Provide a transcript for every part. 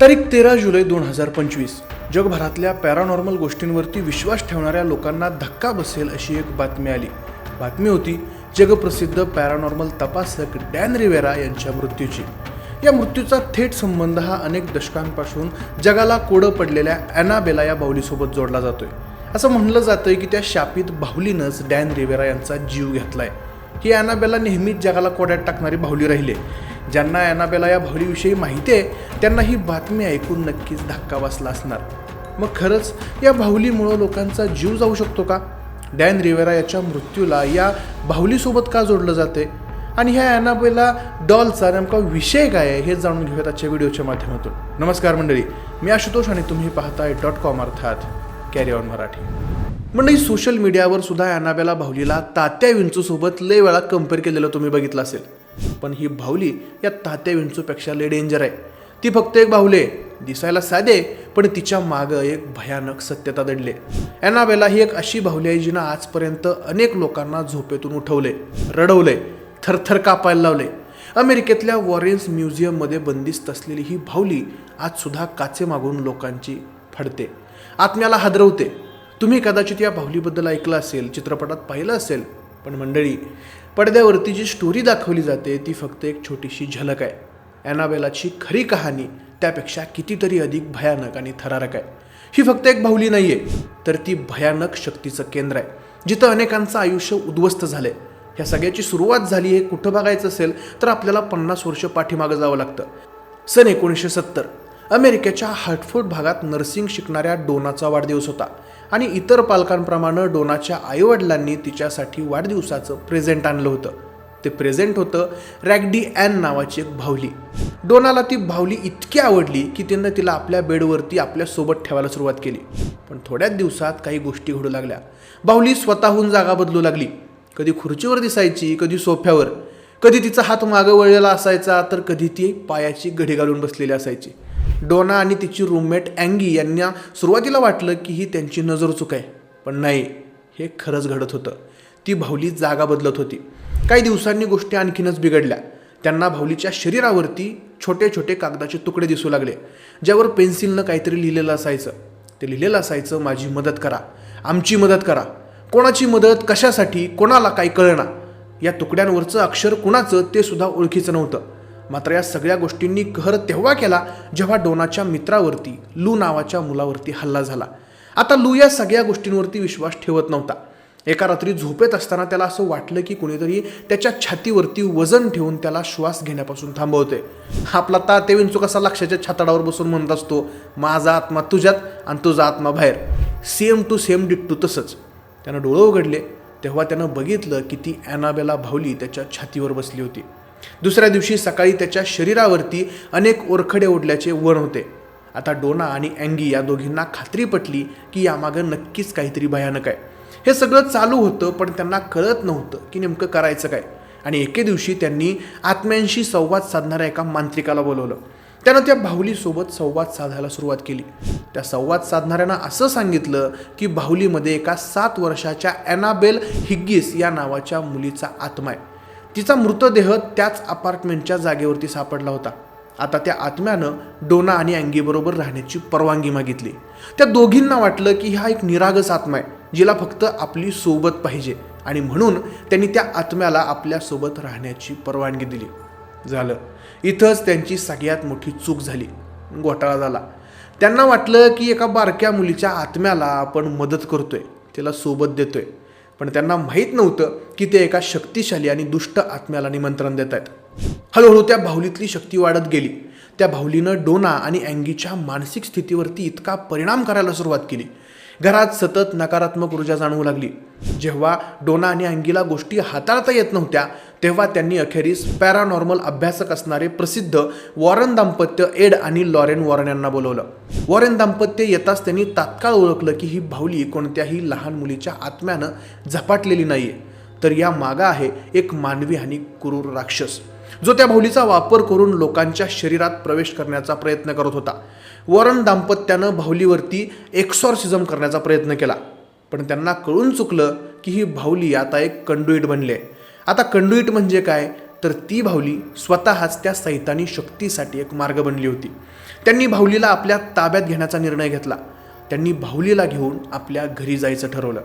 तारीख तेरा जुलै दोन हजार पंचवीस. जगभरातल्या पॅरानॉर्मल गोष्टींवरती विश्वास ठेवणाऱ्या लोकांना धक्का बसेल अशी एक बातमी आली. बातमी होती जगप्रसिद्ध पॅरानॉर्मल तपासक डॅन रिवेरा यांच्या मृत्यूची. या मृत्यूचा थेट संबंध हा अनेक दशकांपासून जगाला कोडं पडलेल्या ॲनाबेला या बाहुलीसोबत जोडला जातोय. असं म्हणलं जातंय की त्या शापित बाहुलीनंच डॅन रिवेरा यांचा जीव घेतलाय. ही ॲनाबेला नेहमीच जगाला कोड्यात टाकणारी बाहुली राहिली ज्यांना ॲनाबेला या बाहुलीविषयी माहिती आहे त्यांना ही बातमी ऐकून नक्कीच धक्का बसला असणार. मग खरंच या बाहुलीमुळं लोकांचा जीव जाऊ शकतो का? डॅन रिवेरा याच्या मृत्यूला या बाहुलीसोबत का जोडलं जाते? आणि ह्या ॲनाबेला डॉलचा नेमका विषय काय आहे हे जाणून घेऊयात आजच्या व्हिडिओच्या माध्यमातून. नमस्कार मंडळी मी आशुतोष आणि तुम्ही पाहताय डॉट कॉम अर्थात कॅरी ऑन मराठी. मंडळी सोशल मीडियावर सुद्धा ॲनाबेला बाहुलीला तात्या विंचूसोबत लय वेळा कंपेअर केलेलं तुम्ही बघितलं असेल. पण ही बाहुली या तात्या विंचूपेक्षा लय डेंजर आहे. ती फक्त एक बाहुली आहे. दिसायला साधे पण तिच्या मागं एक भयानक सत्यता दडले ॲनाबेला ही एक अशी बाहुली आहे जिनं आजपर्यंत अनेक लोकांना झोपेतून उठवले रडवले थरथर कापायला लावले. अमेरिकेतल्या वॉरेन्स म्युझियममध्ये बंदिस्त असलेली ही बाहुली आजसुद्धा काचे मागून लोकांची फडते. आत्म्याला हादरवते. तुम्ही कदाचित या बाहुलीबद्दल ऐकलं असेल चित्रपटात पाहिलं असेल पण मंडळी पडद्यावरती जी स्टोरी दाखवली जाते ती फक्त एक छोटीशी झलक आहे. ॲनाबेलाची खरी कहाणी त्यापेक्षा कितीतरी अधिक भयानक आणि थरारक आहे. ही फक्त एक बाहुली नाही आहे तर ती भयानक शक्तीचं केंद्र आहे जिथं अनेकांचं आयुष्य उद्ध्वस्त झालं आहे ह्या सगळ्याची सुरुवात झाली हे कुठं बघायचं असेल तर आपल्याला पन्नास वर्ष पाठीमागं जावं लागतं. सन एकोणीसशे सत्तर. अमेरिकेच्या हार्टफोर्ड भागात नर्सिंग शिकणाऱ्या डोनाचा वाढदिवस होता. आणि इतर पालकांप्रमाणे डोनाच्या आईवडिलांनी तिच्यासाठी वाढदिवसाचं प्रेझेंट आणलं होतं. ते प्रेझेंट होतं रॅगडी ॲन नावाची एक भावली. डोनाला ती भावली इतकी आवडली की तिनं तिला आपल्या बेडवरती आपल्यासोबत ठेवायला सुरुवात केली. पण थोड्याच दिवसात काही गोष्टी घडू लागल्या. बाहुली स्वतःहून जागा बदलू लागली. कधी खुर्चीवर दिसायची कधी सोफ्यावर. कधी तिचा हात मागं वळलेला असायचा तर कधी ती पायाची घडी घालून बसलेली असायची. डोना आणि तिची रूममेट अँगी यांना सुरुवातीला वाटलं की ही त्यांची नजर चूक आहे. पण नाही हे खरंच घडत होतं. ती भावली जागा बदलत होती. काही दिवसांनी गोष्टी आणखीनच बिघडल्या. त्यांना भावलीच्या शरीरावरती छोटे छोटे कागदाचे तुकडे दिसू लागले ज्यावर पेन्सिलनं काहीतरी लिहिलेलं असायचं. ते लिहिलेलं असायचं माझी मदत करा. आमची मदत करा. कोणाची मदत कशासाठी कोणाला काही कळणार या तुकड्यांवरचं अक्षर कुणाचं ते सुद्धा ओळखीचं नव्हतं. मात्र या सगळ्या गोष्टींनी कहर तेव्हा केला जेव्हा डोनाच्या मित्रावरती लू नावाच्या मुलावरती हल्ला झाला. आता लू या सगळ्या गोष्टींवरती विश्वास ठेवत नव्हता. एका रात्री झोपेत असताना त्याला असं वाटलं की कुणीतरी त्याच्या छातीवरती वजन ठेवून त्याला श्वास घेण्यापासून थांबवते आपला ताते विंचू कसा लक्षाच्या छाताडावर बसून म्हणत असतो माझा आत्मा तुझ्यात आणि तुझा आत्मा बाहेर. सेम टू सेम डिट्टू तसंच. त्यानं डोळं उघडले तेव्हा त्यानं बघितलं की ती ॲनाबेला भावली त्याच्या छातीवर बसली होती. दुसऱ्या दिवशी सकाळी त्याच्या शरीरावरती अनेक ओरखडे ओढल्याचे वर होते. आता डोना आणि अँगी या दोघींना खात्री पटली की यामागं नक्कीच काहीतरी भयानक आहे. हे सगळं चालू होतं पण त्यांना कळत नव्हतं की नेमकं करायचं काय. आणि एके दिवशी त्यांनी आत्म्यांशी संवाद साधणाऱ्या एका मांत्रिकाला बोलवलं. त्यानं त्या बाहुलीसोबत संवाद साधायला सुरुवात केली. त्या संवाद साधणाऱ्यानं असं सांगितलं की बाहुलीमध्ये एका सात वर्षाच्या ॲनाबेल हिग्गिस या नावाच्या मुलीचा आत्मा आहे. तिचा मृतदेह त्याच अपार्टमेंटच्या जागेवरती सापडला होता. आता त्या आत्म्यानं डोना आणि अँगीबरोबर राहण्याची परवानगी मागितली. त्या दोघींना वाटलं की हा एक निरागस आत्मा आहे जिला फक्त आपली सोबत पाहिजे आणि म्हणून त्यांनी त्या आत्म्याला आपल्यासोबत राहण्याची परवानगी दिली. झालं. इथंच त्यांची सगळ्यात मोठी चूक झाली. घोटाळा झाला. त्यांना वाटलं की एका बारक्या मुलीच्या आत्म्याला आपण मदत करतोय तिला सोबत देतोय. पण त्यांना माहीत नव्हतं की ते एका शक्तिशाली आणि दुष्ट आत्म्याला निमंत्रण देत आहेत हळूहळू त्या बाहुलीतली शक्ती वाढत गेली. त्या बाहुलीनं डोना आणि अँगीच्या मानसिक स्थितीवरती इतका परिणाम करायला सुरुवात केली. घरात सतत नकारात्मक ऊर्जा जाणवू लागली. जेव्हा डोना आणि अंगीला गोष्टी हाताळता येत नव्हत्या तेव्हा त्यांनी अखेरीस पॅरानॉर्मल अभ्यासक असणारे प्रसिद्ध वॉरन दाम्पत्य एड आणि लॉरेन वॉरन यांना बोलवलं. वॉरेन दाम्पत्य येताच त्यांनी तात्काळ ओळखलं की ही भावली कोणत्याही लहान मुलीच्या आत्म्यानं झपाटलेली नाहीये. तर या मागा आहे एक मानवी आणि क्रूर राक्षस जो त्या भावलीचा वापर करून लोकांच्या शरीरात प्रवेश करण्याचा प्रयत्न करत होता. वरण दाम्पत्यानं भावलीवरती एक्सॉर्सिझम करण्याचा प्रयत्न केला. पण त्यांना कळून चुकलं की ही भावली आता एक कंडुईट बनली आहे आता कंडुईट म्हणजे काय? तर ती भावली स्वतःच त्या सैतानी शक्तीसाठी एक मार्ग बनली होती. त्यांनी भावलीला आपल्या ताब्यात घेण्याचा निर्णय घेतला. त्यांनी भावलीला घेऊन आपल्या घरी जायचं ठरवलं.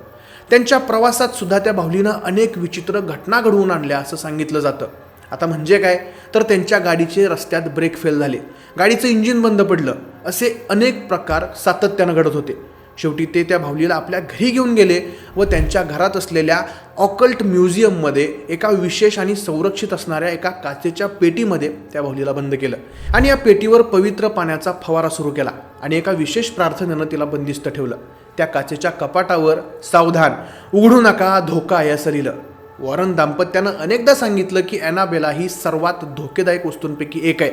त्यांच्या प्रवासात सुद्धा त्या भावलीनं अनेक विचित्र घटना घडवून आणल्या असं सांगितलं जातं. आता म्हणजे काय? तर त्यांच्या गाडीचे रस्त्यात ब्रेक फेल झाले. गाडीचं इंजिन बंद पडलं. असे अनेक प्रकार सातत्यानं घडत होते. शेवटी ते त्या भावलीला आपल्या घरी घेऊन गेले व त्यांच्या घरात असलेल्या ऑकल्ट म्युझियममध्ये एका विशेष आणि संरक्षित असणाऱ्या एका काचेच्या पेटीमध्ये त्या भावलीला बंद केलं आणि या पेटीवर पवित्र पाण्याचा फवारा सुरू केला आणि एका विशेष प्रार्थनेनं तिला बंदिस्त ठेवलं. त्या काचेच्या कपाटावर सावधान उघडू नका धोका या लिहिलं वॉरन दाम्पत्यानं अनेकदा सांगितलं की ॲनाबेला ही सर्वात धोकेदायक वस्तूंपैकी एक आहे.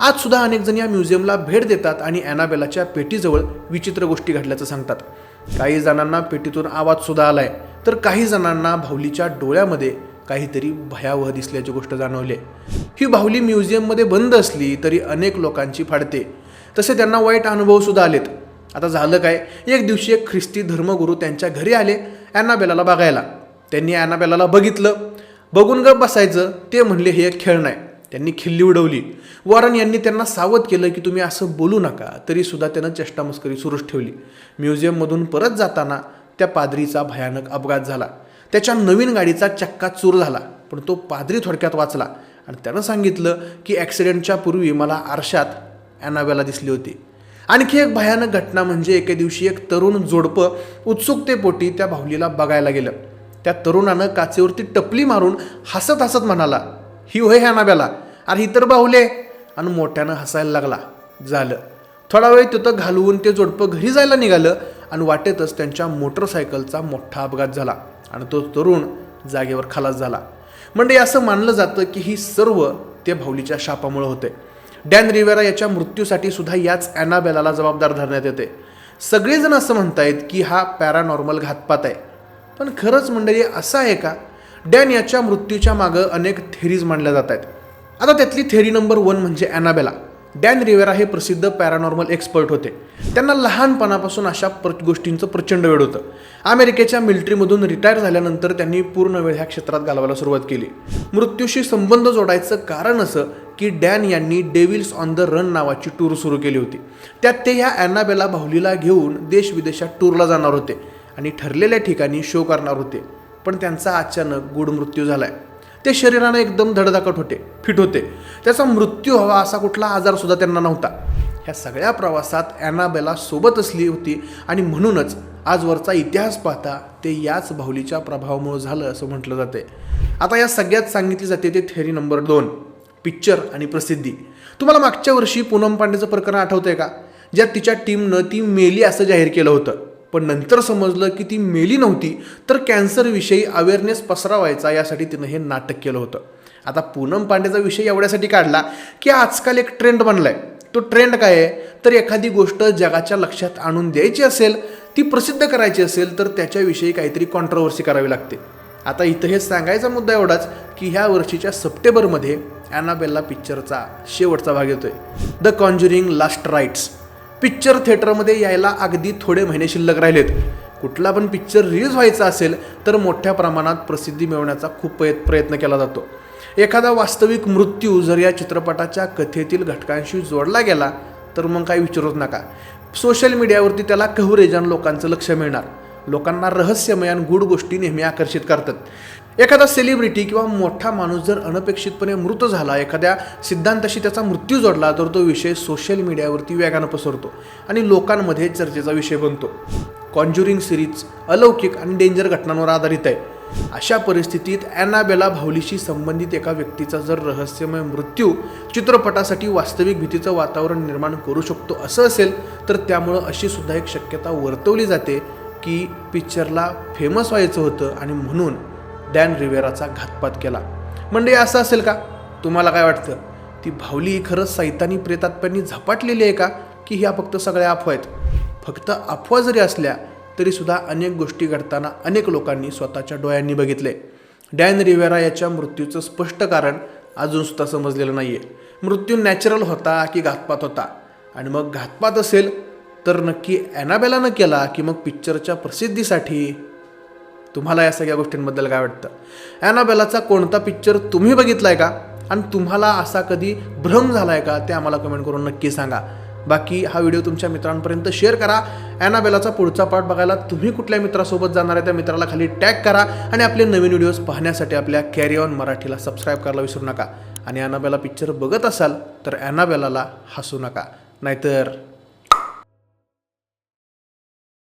आज सुद्धा या म्युझियमला भेट देतात आणि ॲनाबेलाच्या पेटीजवळ विचित्र गोष्टी घडल्याचं सांगतात. काही जणांना पेटीतून आवाज सुद्धा आलाय. तर काही जणांना भाऊलीच्या डोळ्यामध्ये काहीतरी भयावह दिसल्याची गोष्ट जाणवली आहे. ही बाहुली म्युझियममध्ये बंद असली तरी अनेक लोकांची फाडते. तसे त्यांना वाईट अनुभवसुद्धा आलेत. आता झालं काय? एक दिवशी एक ख्रिस्ती धर्मगुरू त्यांच्या घरी आले ॲनाबेलाला बघायला. त्यांनी ॲनाबेलाला बघितलं. बघून गप बसायचं. ते म्हणले हे एक खेळ नाही. त्यांनी खिल्ली उडवली. वॉरन यांनी त्यांना सावध केलं की तुम्ही असं बोलू नका. तरीसुद्धा त्यानं चेष्टामस्करी सुरूच ठेवली. म्युझियममधून परत जाताना त्या पादरीचा भयानक अपघात झाला. त्याच्या नवीन गाडीचा चक्का चूर झाला पण तो पादरी थोडक्यात वाचला आणि त्यानं सांगितलं की ॲक्सिडेंटच्या पूर्वी मला आरशात ॲनाबेला दिसली होती. आणखी एक भयानक घटना म्हणजे एके दिवशी एक तरुण जोडपं उत्सुकतेपोटी त्या भावलीला बघायला गेलं. त्या तरुणानं काचेवरती टपली मारून हसत हसत म्हणाला ही होय ह्या नाब्याला. अरे ही तर बाहुले. आणि मोठ्यानं हसायला लागला. झालं. थोडा वेळ तिथं घालवून ते जोडपं घरी जायला निघालं आणि वाटेतच त्यांच्या मोटरसायकलचा मोठा अपघात झाला आणि तो तरुण जागेवर खलास झाला. म्हणजे असं मानलं जातं की ही सर्व ते भाऊलीच्या शापामुळे होते. डॅन रिवेरा याच्या मृत्यूसाठी सुद्धा याच ॲनाबेलाला जबाबदार धरण्यात येते. सगळेजण असं म्हणतायत की हा पॅरानॉर्मल घातपात आहे. पण खरंच मंडळी असं आहे का? डॅन याच्या मृत्यूच्या मागं अनेक थेरीज मांडल्या जात आहेत. आता त्यातली थेरी नंबर वन म्हणजे ॲनाबेला डॅन रिवेरा हे प्रसिद्ध पॅरानॉर्मल एक्सपर्ट होते. त्यांना लहानपणापासून अशा प्र गोष्टींचं प्रचंड वेळ होतं. अमेरिकेच्या मिलिटरीमधून रिटायर झाल्यानंतर त्यांनी पूर्ण वेळ ह्या क्षेत्रात घालवायला सुरुवात केली. मृत्यूशी संबंध जोडायचं कारण असं की डॅन यांनी डेव्हिल्स ऑन द रन नावाची टूर सुरू केली होती. त्यात ते ह्या ॲनाबेला भाऊलीला घेऊन देश विदेशात टूरला जाणार होते. आणि ठरलेल्या ठिकाणी शो करणार होते. पण त्यांचा अचानक गुड मृत्यू झाला आहे ते शरीरानं एकदम धडधाकट होते फिट होते. त्याचा मृत्यू हवा असा कुठला आजारसुद्धा त्यांना नव्हता. ह्या सगळ्या प्रवासात ॲनाबेला सोबत असली होती आणि म्हणूनच आजवरचा इतिहास पाहता ते याच बाहुलीच्या प्रभावामुळे झालं असं म्हटलं जाते आता या सगळ्यात सांगितली जाते ते थेरी नंबर दोन पिक्चर आणि प्रसिद्धी. तुम्हाला मागच्या वर्षी पूनम पांडेचं प्रकरण आठवतंय का? ज्यात तिच्या टीमनं ती मेली असं जाहीर केलं होतं. पण नंतर समजलं की ती मेली नव्हती तर कॅन्सरविषयी अवेअरनेस पसरावायचा यासाठी तिनं हे नाटक केलं होतं. आता पूनम पांडेचा विषय एवढ्यासाठी काढला की आजकाल एक ट्रेंड बनलाय. तो ट्रेंड काय आहे? तर एखादी गोष्ट जगाच्या लक्षात आणून द्यायची असेल ती प्रसिद्ध करायची असेल तर त्याच्याविषयी काहीतरी कॉन्ट्रोवर्सी करावी लागते. आता इथं हे सांगायचा मुद्दा एवढाच की ह्या वर्षीच्या सप्टेंबरमध्ये ॲनाबेल्ला पिक्चरचा शेवटचा भाग येतोय. The Conjuring Last Rites picture थिएटरमध्ये यायला अगदी थोडे महिने शिल्लक राहिलेत. कुठला पण पिक्चर रिलीज व्हायचा असेल तर मोठ्या प्रमाणात प्रसिद्धी मिळवण्याचा खूप प्रयत् प्रयत्न केला जातो. एखादा वास्तविक मृत्यू जर या चित्रपटाच्या कथेतील घटकांशी जोडला गेला तर मग काही विचारूच नका. सोशल मीडियावरती त्याला कव्हरेज आणि लोकांचं लक्ष मिळणार. लोकांना रहस्यमय आणि गूढ गोष्टी नेहमी आकर्षित करतात. एखादा सेलिब्रिटी किंवा मोठा माणूस जर अनपेक्षितपणे मृत झाला एखाद्या सिद्धांताशी त्याचा मृत्यू जोडला तर तो विषय सोशल मीडियावरती वेगानं पसरतो आणि लोकांमध्ये चर्चेचा विषय बनतो. कॉन्ज्युरिंग सिरीज अलौकिक आणि डेंजर घटनांवर आधारित आहे. अशा परिस्थितीत ॲनाबेला भावलीशी संबंधित एका व्यक्तीचा जर रहस्यमय मृत्यू चित्रपटासाठी वास्तविक भीतीचं वातावरण निर्माण करू शकतो असं असेल तर त्यामुळं अशी सुद्धा एक शक्यता वर्तवली जाते की पिक्चरला फेमस व्हायचं होतं आणि म्हणून डॅन रिवेराचा घातपात केला. म्हणजे असं असेल का? तुम्हाला काय वाटतं? ती भावली ही खरंच सैतानी प्रेतात्म्यांनी झपाटलेली आहे का? की ह्या फक्त सगळ्या अफवा आहेत? फक्त अफवा जरी असल्या तरीसुद्धा अनेक गोष्टी घडताना अनेक लोकांनी स्वतःच्या डोळ्यांनी बघितले. डॅन रिवेरा याच्या मृत्यूचं स्पष्ट कारण अजून सुद्धा समजलेलं नाही आहे मृत्यू नॅचरल होता की घातपात होता? आणि मग घातपात असेल तर नक्की ॲनाबेलानं केला की मग पिक्चरच्या प्रसिद्धीसाठी तुम्हाला या सगळ्या गोष्टींबद्दल काय वाटतं? ॲनाबेलाचा कोणता पिक्चर तुम्ही बघितला आहे का? आणि तुम्हाला असा कधी भ्रम झाला आहे का? ते आम्हाला कमेंट करून नक्की सांगा. बाकी हा व्हिडिओ तुमच्या मित्रांपर्यंत शेअर करा. ॲनाबेलाचा पुढचा पार्ट बघायला तुम्ही कुठल्या मित्रासोबत जाणार आहे त्या मित्राला खाली टॅग करा. आणि आपले नवीन व्हिडिओज पाहण्यासाठी आपल्या कॅरी ऑन मराठीला सबस्क्राईब करायला विसरू नका. आणि ॲनाबेला पिक्चर बघत असाल तर ॲनाबेलाला हसू नका. नाहीतर